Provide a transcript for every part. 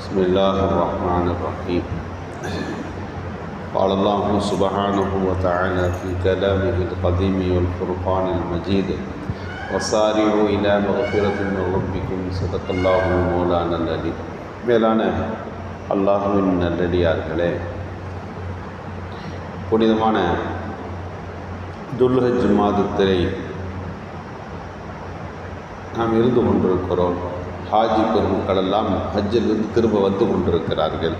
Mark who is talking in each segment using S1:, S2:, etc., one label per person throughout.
S1: بسم الله الرحمن الرحيم قال الله سبحانه وتعالى في كلامه القديم والفرقان المجيد وسارعوا إلى مغفرة من ربكم صدق الله مولانا العليم மேலான அல்லாஹுவின் நல்லடியார்களே புனிதமான துல்ஹஜ் மாதத்திலே நாம் இருந்து கொண்டிருக்கிறோம் ஹாஜி பெருமக்களெல்லாம் ஹஜ்ஜிலிருந்து திரும்ப வந்து கொண்டிருக்கிறார்கள்.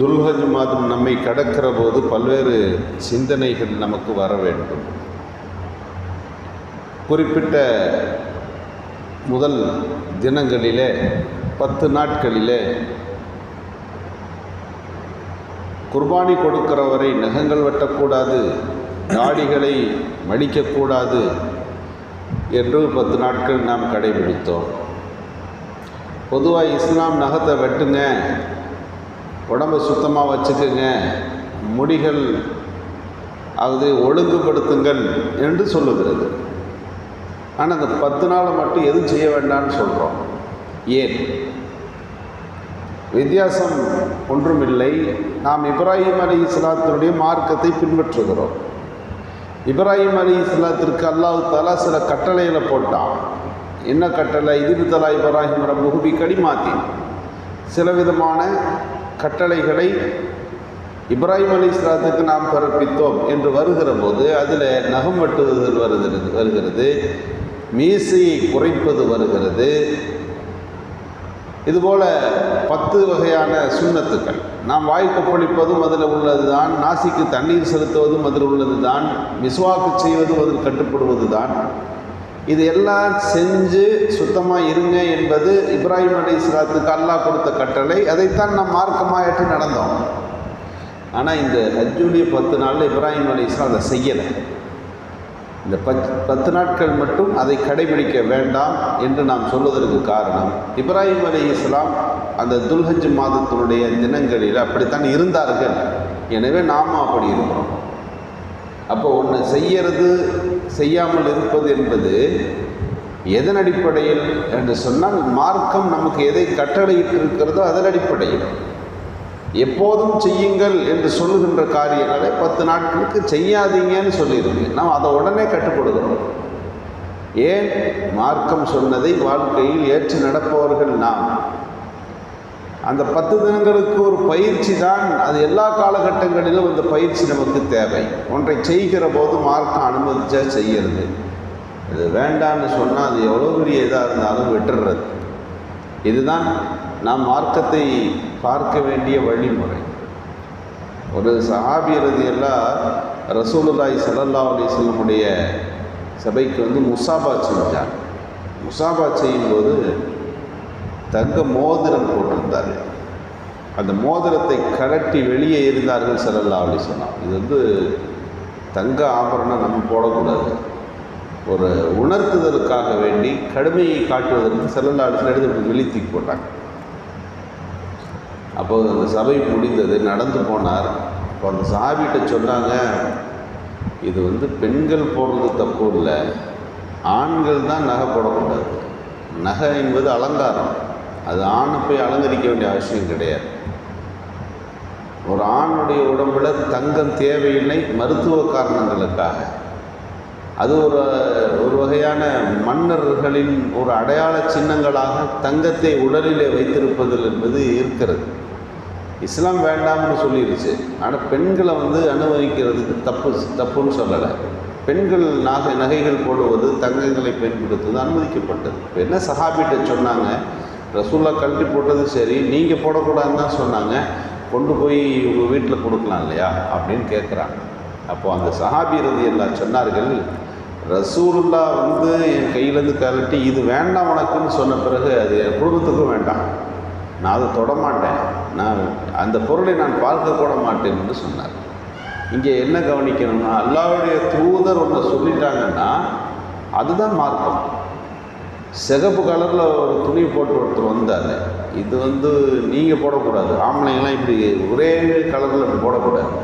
S1: துல்ஹஜ் மாதம் நம்மை கடக்கிற போது பல்வேறு சிந்தனைகள் நமக்கு வர வேண்டும். குறிப்பிட்ட முதல் தினங்களிலே பத்து நாட்களிலே குர்பானி கொடுக்கிறவரை நகங்கள் வெட்டக்கூடாது தாடிகளை மடிக்கக்கூடாது என்று பத்து நாட்கள் நாம் கடைபிடித்தோம். பொதுவாக இஸ்லாம் நகத்தை வெட்டுங்க உடம்பை சுத்தமாக வச்சுக்கோங்க முடிகள் அது ஒழுங்குபடுத்துங்கள் என்று சொல்லுகிறது. ஆனால் அந்த பத்து நாளை மட்டும் எதுவும் செய்ய வேண்டாம்னு சொல்கிறோம் ஏன்? வித்தியாசம் ஒன்றுமில்லை. நாம் இப்ராஹிம் அலி இஸ்லாத்தினுடைய மார்க்கத்தை பின்பற்றுகிறோம். இப்ராஹிம் அலி இஸ்லாத்திற்கு அல்லாஹு தாலா சில கட்டளைகளை போட்டான். என்ன கட்டளை? இதிபு தலா இப்ராஹிம் ரபுகுபி கடிமாத்தி சில விதமான கட்டளைகளை இப்ராஹிம் அலி இஸ்லாத்துக்கு நாம் பிறப்பித்தோம் என்று வருகிற போது அதில் நகம் வெட்டுவது வருகிறது வருகிறது. மீசையை குறைப்பது வருகிறது. இதுபோல் பத்து வகையான சுண்ணத்துக்கள். நாம் வாய் கொப்பளிப்பதும் அதில் உள்ளது தான் நாசிக்கு தண்ணீர் செலுத்துவதும் அதில் உள்ளது தான் மிஸ்வாக்கு செய்வதும் அதில் கட்டுப்படுவது தான் இது எல்லாம் செஞ்சு சுத்தமாக இருங்க என்பது இப்ராஹிம் அலி இஸ்லாத்துக்கு அல்லாஹ் கொடுத்த கட்டளை. அதைத்தான் நாம் மார்க்கமாக ஏற்று நடந்தோம். ஆனால் இந்த ஹஜ்ஜுடைய பத்து நாளில் இப்ராஹிம் அலி இஸ்லாம் அதை செய்யலை. இந்த பத் பத்து நாட்கள் மட்டும் அதை கடைபிடிக்க வேண்டாம் என்று நாம் சொல்வதற்கு காரணம் இப்ராஹிம் அலி இஸ்லாம் அந்த துல்ஹஜ் மாதத்தினுடைய தினங்களில் அப்படித்தான் இருந்தார்கள். எனவே நாம அப்படி இருக்கிறோம். அப்போ ஒன்று செய்யறது செய்யாமல் இருப்பது என்பது எதன் அடிப்படையில் என்று சொன்னால் மார்க்கம் நமக்கு எதை கட்டளையிட்டு இருக்கிறதோ அதன் அடிப்படையில். எப்போதும் செய்யுங்கள் என்று சொல்லுகின்ற காரியங்களை பத்து நாட்களுக்கு செய்யாதீங்கன்னு சொல்லியிருக்கு நாம் அதை உடனே கட்டுப்படுகிறோம் ஏன்? மார்க்கம் சொன்னதை வாழ்க்கையில் ஏற்று நடப்பவர்கள் நாம். அந்த பத்து தினங்களுக்கு ஒரு பயிற்சி தான். அது எல்லா காலகட்டங்களிலும் அந்த பயிற்சி நமக்கு தேவை. ஒன்றை செய்கிற போது மார்க்கம் அனுமதிச்சா செய்கிறது இது வேண்டான்னு சொன்னால் அது எவ்வளோ பெரிய இதாக இருந்தாலும் விட்டுறது. இதுதான் நாம் மார்க்கத்தை பார்க்க வேண்டிய வழிமுறை. ஒரு சஹாபியரது எல்லாம் ரசூலுல்லாய் சல்லல்லா அலிஸ்லமுடைய சபைக்கு வந்து முசாபா செஞ்சாங்க முசாபா செய்யும்போது தங்க மோதிரம் போட்டிருந்தார். அந்த மோதிரத்தை கழட்டி வெளியே இருந்தார்கள் சல்லல்லா அலிஸ்லாம் இது வந்து தங்க ஆபரணம் நம்ம போடக்கூடாது. ஒரு உணர்த்துதலுக்காக வேண்டி கடுமையை காட்டுவதற்கு சல்லல்லா அலிஸ்லாம் எடுத்து வெளித்தூக்கி போட்டாங்க. அப்போது அந்த சபை முடிந்தது நடந்து போனார். அப்போ அந்த சாபிகிட்ட சொன்னாங்க இது வந்து பெண்கள் போடுறது தப்பு இல்லை. ஆண்கள் தான் நகை போடக்கூடாது. நகை என்பது அலங்காரம். அது ஆணை போய் அலங்கரிக்க வேண்டிய அவசியம் கிடையாது. ஒரு ஆணுடைய உடம்பில் தங்கம் தேவையில்லை மருத்துவ காரணங்களுக்காக. அது ஒரு ஒரு வகையான மன்னர்களின் ஒரு அடையாள சின்னங்களாக தங்கத்தை உடலிலே வைத்திருப்பதில் என்பது இருக்கிறது. இஸ்லாம் வேண்டாம்னு சொல்லிடுச்சு ஆனால் பெண்களை வந்து அனுபவிக்கிறதுக்கு தப்பு தப்புன்னு சொல்லலை. பெண்கள் நகை நகைகள் போடுவது தங்கங்களை பயன்படுத்துவது அனுமதிக்கப்பட்டது. இப்போ என்ன சஹாபிட்ட சொன்னாங்க? ரசூல்லா கழட்டி போட்டது சரி நீங்கள் போடக்கூடாதுன்னு தான் சொன்னாங்க. கொண்டு போய் உங்கள் வீட்டில் கொடுக்கலாம் இல்லையா? அப்படின்னு கேட்குறாங்க அப்போது அந்த சஹாபிரதி எல்லாம் சொன்னார்கள் ரசூலுல்லா வந்து என் கையிலேருந்து கழட்டி இது வேண்டாம் உனக்குன்னு சொன்ன பிறகு அது என் குடும்பத்துக்கும் வேண்டாம். நான் அதை தொடமாட்டேன். நான் அந்த பொருளை நான் பார்க்கக்கூட மாட்டேன் என்று சொன்னார். இங்கே என்ன கவனிக்கணும்னா அல்லாவுடைய தூதர் ஒன்று சொல்லிட்டாங்கன்னா அதுதான் மார்க்கம். சிகப்பு கலரில் ஒரு துணி போட்டு ஒருத்தர் வந்தார். இது வந்து நீங்கள் போடக்கூடாது. ஆம்பளைங்களாம் இப்படி ஒரே கலரில் போடக்கூடாது.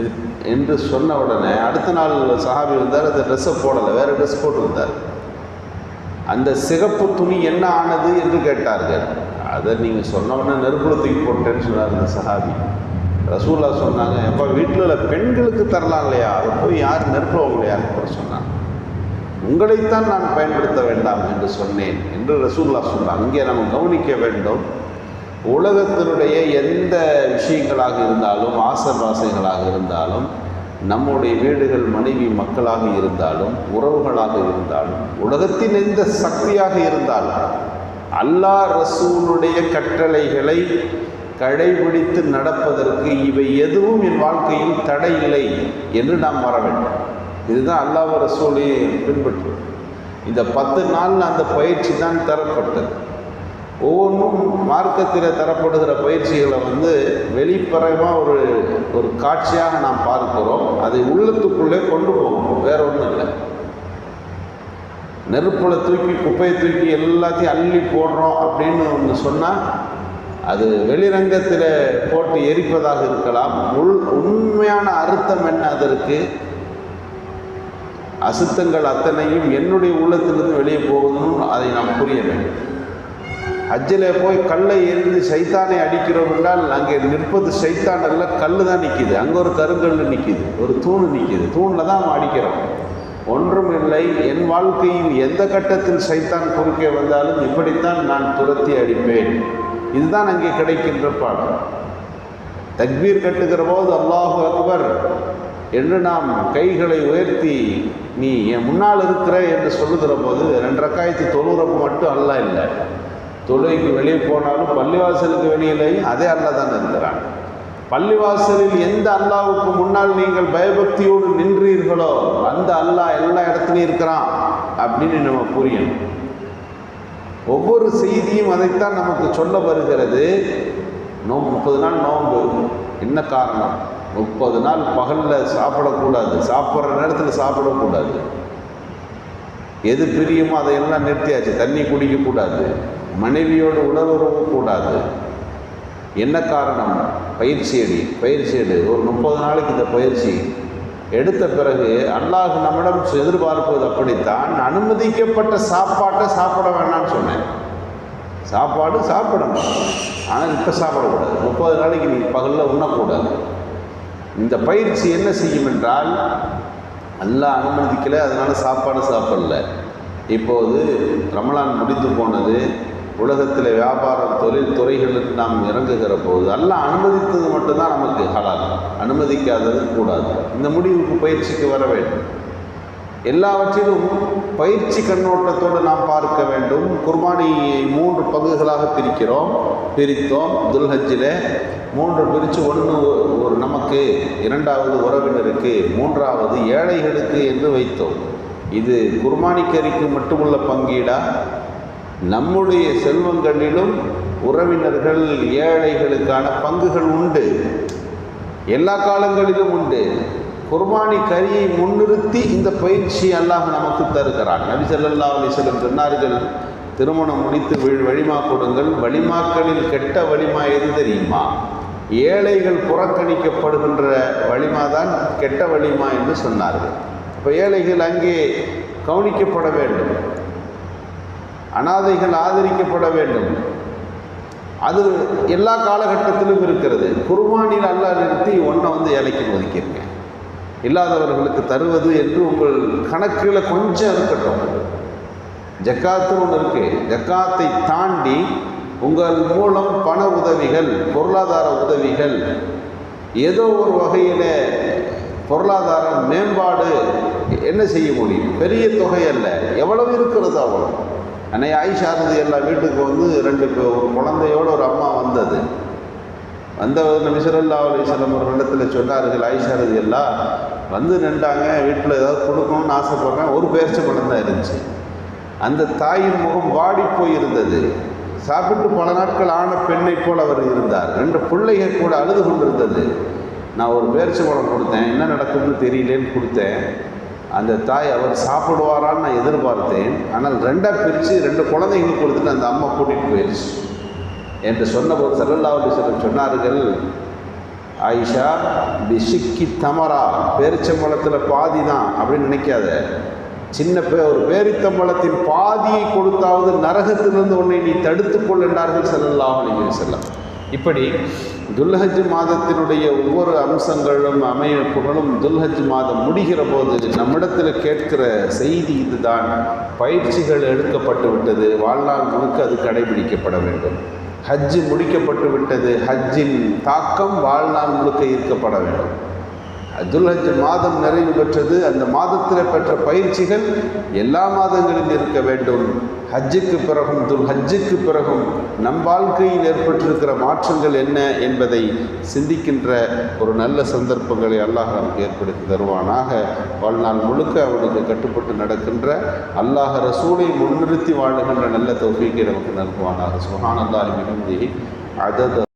S1: இது என்று சொன்ன உடனே அடுத்த நாள் சஹாபி வந்தார் அந்த ட்ரெஸ்ஸை போடலை வேறு ட்ரெஸ் போட்டு வந்தார். அந்த சிகப்பு துணி என்ன ஆனது என்று கேட்டார்கள். அதை நீங்கள் சொன்னவுடனே நெருப்புல தூக்கி போட்டேன்னு சொன்னார் அந்த சஹாபி. ரசூல்லா சொன்னாங்க எப்போ வீட்டில் உள்ள பெண்களுக்கு தரலாம் இல்லையா? அதை போய் யார் நெருப்புல உங்களையான்னு கூட சொன்னாங்க. உங்களைத்தான் நான் பயன்படுத்த வேண்டாம் என்று சொன்னேன் என்று ரசூல்லா சொன்னாங்க அங்கே நம்ம கவனிக்க வேண்டும் உலகத்தினுடைய எந்த விஷயங்களாக இருந்தாலும் ஆசபாசைகளாக இருந்தாலும் நம்முடைய வீடுகள் மனைவி மக்களாக இருந்தாலும் உறவுகளாக இருந்தாலும் உலகத்தின் எந்த சக்தியாக இருந்தாலும் அல்லா ரசூலுடைய கட்டளைகளை கடைபிடித்து நடப்பதற்கு இவை எதுவும் என் வாழ்க்கையில் தடை இல்லை என்று நாம் வர வேண்டும். இதுதான் அல்லாஹ் ரசூலை பின்பற்று இந்த பத்து நாள் அந்த பயிற்சி தான் தரப்பட்டது. ஒவ்வொன்றும் மார்க்கத்தில் தரப்படுகிற பயிற்சிகளை வந்து வெளிப்பறமாக ஒரு ஒரு காட்சியாக நாம் பார்க்கிறோம். அதை உள்ளத்துக்குள்ளே கொண்டு போகணும். வேற ஒன்றும் இல்லை. நெருப்பில் தூக்கி குப்பையை தூக்கி எல்லாத்தையும் அள்ளி போடுறோம் அப்படின்னு ஒன்று சொன்னால் அது வெளிரங்கத்தில் போட்டு எரிப்பதாக இருக்கலாம். உள் உண்மையான அர்த்தம் என்ன அதற்கு? அசுத்தங்கள் அத்தனையும் என்னுடைய உள்ளத்திலிருந்து வெளியே போகுதுன்னு அதை நாம் புரிய வேண்டும். ஹஜ்ஜில் போய் கல்லை எரிந்து சைத்தானை அடிக்கிறோம் என்றால் அங்கே நிற்பது சைத்தான் அல்ல கல் தான் நிற்கிது அங்கே ஒரு கருங்கல் நிற்கிது ஒரு தூண் நிற்கிது தூணில் தான் அடிக்கிறோம் ஒன்றும் இல்லை என் வாழ்க்கையில் எந்த கட்டத்தில் சைத்தான் குறுக்கே வந்தாலும் இப்படித்தான் நான் துரத்தி அடிப்பேன். இதுதான் அங்கே கிடைக்கின்ற பாடம். தக்பீர் கட்டுகிற போது அல்லாஹு அக்பர் என்று நாம் கைகளை உயர்த்தி நீ என் முன்னால் இருக்கிற என்று சொல்லுகிற போது ரெண்டு ரக்காயத்து தொழுகிறப்ப மட்டும் அல்ல இல்லை. தொழுகைக்கு வெளியே போனாலும் பள்ளிவாசலுக்கு வெளியிலேயும் அதே அல்லா தான் இருக்கிறான் பள்ளிவாசலில் எந்த அல்லாவுக்கு முன்னால் நீங்கள் பயபக்தியோடு நின்றீர்களோ அந்த அல்லாஹ் எல்லா இடத்துலையும் இருக்கிறான் அப்படின்னு நம்ம புரியணும். ஒவ்வொரு செய்தியும் அதைத்தான் நமக்கு சொல்ல வருகிறது. நோ முப்பது நாள் நோன்பு என்ன காரணம்? முப்பது நாள் பகலில் சாப்பிடக்கூடாது. சாப்பிட்ற நேரத்தில் சாப்பிடக்கூடாது. எது பிரியுமோ அதையெல்லாம் நிறுத்தியாச்சு. தண்ணி குடிக்கக்கூடாது. மனைவியோடு உடலுறவு கூடாது. என்ன காரணம்? பயிற்சி அடி பயிற்சி எடு. ஒரு முப்பது நாளைக்கு இந்த பயிற்சி எடுத்த பிறகு அல்லாஹ் நம்மிடம் எதிர்பார்ப்பது அப்படித்தான். அனுமதிக்கப்பட்ட சாப்பாட்டை சாப்பிட வேணாம்னு சொன்னேன். சாப்பாடு சாப்பிடணும். ஆனால் இப்போ சாப்பிடக்கூடாது. முப்பது நாளைக்கு நீ பகலில் உண்ணக்கூடாது. இந்த பயிற்சி என்ன செய்யும் என்றால் நல்லா அனுமதிக்கலை அதனால் சாப்பாடு சாப்பிடல. இப்போது ரமலான் முடித்து போனது. உலகத்தில் வியாபாரம் தொழில் துறைகளுக்கு நாம் இறங்குகிற போது எல்லாம் அனுமதித்தது மட்டும்தான் நமக்கு ஹலால் அனுமதிக்காதது கூடாது. இந்த முடிவுக்கு பயிற்சிக்கு வர வேண்டும். எல்லாவற்றிலும் பயிற்சி கண்ணோட்டத்தோடு நாம் பார்க்க வேண்டும். குர்பானியை மூன்று பங்குகளாக பிரிக்கிறோம். பிரித்தோம். துல்ஹஜ்ஜில் மூன்று பிரித்து ஒன்று ஒரு நமக்கு இரண்டாவது உறவினருக்கு மூன்றாவது ஏழைகளுக்கு என்று வைத்தோம். இது குர்பானிக்கரிக்கு மட்டுமுள்ள பங்கீடா? நம்முடைய செல்வங்களிலும் உறவினர்கள் ஏழைகளுக்கான பங்குகள் உண்டு. எல்லா காலங்களிலும் உண்டு. குர்பானி கரியை முன்னிறுத்தி இந்த பயிற்சி அல்லாஹ் நமக்கு தருகிறான். நபி ஸல்லல்லாஹு அலைஹி சொன்னார்கள் திருமணம் முடித்து வழிமா கொடுங்கள். வழிமாக்களில் கெட்ட வழிமா எது தெரியுமா? ஏழைகள் புறக்கணிக்கப்படுகின்ற வழிமா தான் கெட்ட வழிமா என்று சொன்னார்கள். இப்போ ஏழைகள் அங்கே கவனிக்கப்பட வேண்டும். அனாதைகள் ஆதரிக்கப்பட வேண்டும். அது எல்லா காலகட்டத்திலும் இருக்கிறது. குர்பானியில் அல்லாஹ் நிறுத்தி ஒன்றை வந்து ஏழைக்கு ஒதுக்கிருங்க இல்லாதவர்களுக்கு தருவது என்று உங்கள் கணக்கில் கொஞ்சம் இருக்கட்டும். ஜக்காத்து ஒன்று இருக்கு. ஜக்காத்தை தாண்டி உங்கள் மூலம் பண உதவிகள் பொருளாதார உதவிகள் ஏதோ ஒரு வகையில் பொருளாதார மேம்பாடு என்ன செய்ய முடியும்? பெரிய தொகை அல்ல. எவ்வளவு இருக்கிறது அவ்வளோ அன்னை ஆயிஷாரதி எல்லா வீட்டுக்கு வந்து ரெண்டு ஒரு குழந்தையோட ஒரு அம்மா வந்தது. வந்த நபிசரல்லா அலிஸ்லாம் ஒரு இடத்துல சொன்னார்கள் ஆயிஷாரதி எல்லாம் வந்து நின்றாங்க வீட்டில் ஏதாவது கொடுக்கணும்னு ஆசைப்படுறேன் ஒரு பேர்ச்சி பழம் தான் இருந்துச்சு. அந்த தாயின் முகம் வாடி போயிருந்தது. சாப்பிட்டு பல நாட்கள் ஆன பெண்ணை போல் அவர் இருந்தார். ரெண்டு பிள்ளைகள் கூட அழுது கொண்டிருந்தது. நான் ஒரு பேரிச்சை பழம் கொடுத்தேன் என்ன நடக்கும்னு தெரியலேன்னு கொடுத்தேன். அந்த தாய் அவர் சாப்பிடுவாரான்னு நான் எதிர்பார்த்தேன். ஆனால் ரெண்டாக பிரித்து ரெண்டு குழந்தைங்களுக்கு கொடுத்துட்டு அந்த அம்மா கூட்டிகிட்டு போயிடுச்சு என்று சொன்னபோது சல்லல்லா அலிஸ்வரம் சொன்னார்கள் ஆயிஷா பிசிக்கி தமரா பேரிச்சம்பழத்தில் பாதி தான் அப்படின்னு நினைக்காத. சின்ன பே ஒரு பேரித்தம்பளத்தின் பாதியை கொடுத்தாவது நரகத்திலிருந்து உன்னை நீ தடுத்துக்கொள் என்றார்கள் ஸல்லல்லாஹு நீங்கள் வஸல்லம். இப்படி துல்ஹஜ் மாதத்தினுடைய ஒவ்வொரு அம்சங்களும் அமைப்புகளும் துல்ஹஜ் மாதம் முடிகிற போது நம்மிடத்தில் கேட்கிற செய்தி இதுதான். பயிற்சிகள் எடுக்கப்பட்டு விட்டது. வாழ்நாள் முழுக்க அது கடைபிடிக்கப்பட வேண்டும். ஹஜ்ஜு முடிக்கப்பட்டு விட்டது. ஹஜ்ஜின் தாக்கம் வாழ்நாள் முழுக்க ஈர்க்கப்பட வேண்டும். துல்ஹஜ் மாதம் நிறைவு பெற்றது. அந்த மாதத்தில் பெற்ற பயிற்சிகள் எல்லா மாதங்களிலும் இருக்க வேண்டும். ஹஜ்ஜுக்கு பிறகும் துல் ஹஜ்ஜுக்கு பிறகும் நம் வாழ்க்கையில் ஏற்பட்டிருக்கிற மாற்றங்கள் என்ன என்பதை சிந்திக்கின்ற ஒரு நல்ல சந்தர்ப்பங்களை அல்லாஹ் நமக்கு ஏற்படுத்தி தருவானாக. வாழ்நாள் முழுக்க அவனுக்கு கட்டுப்பட்டு நடக்கின்ற அல்லாஹ் ரசூலை முன்னிறுத்தி வாழுகின்ற நல்ல தௌஃபீக்கை நமக்கு நல்குவானாக. சுஹான் அல்லாஹ் மிகுந்தி அதத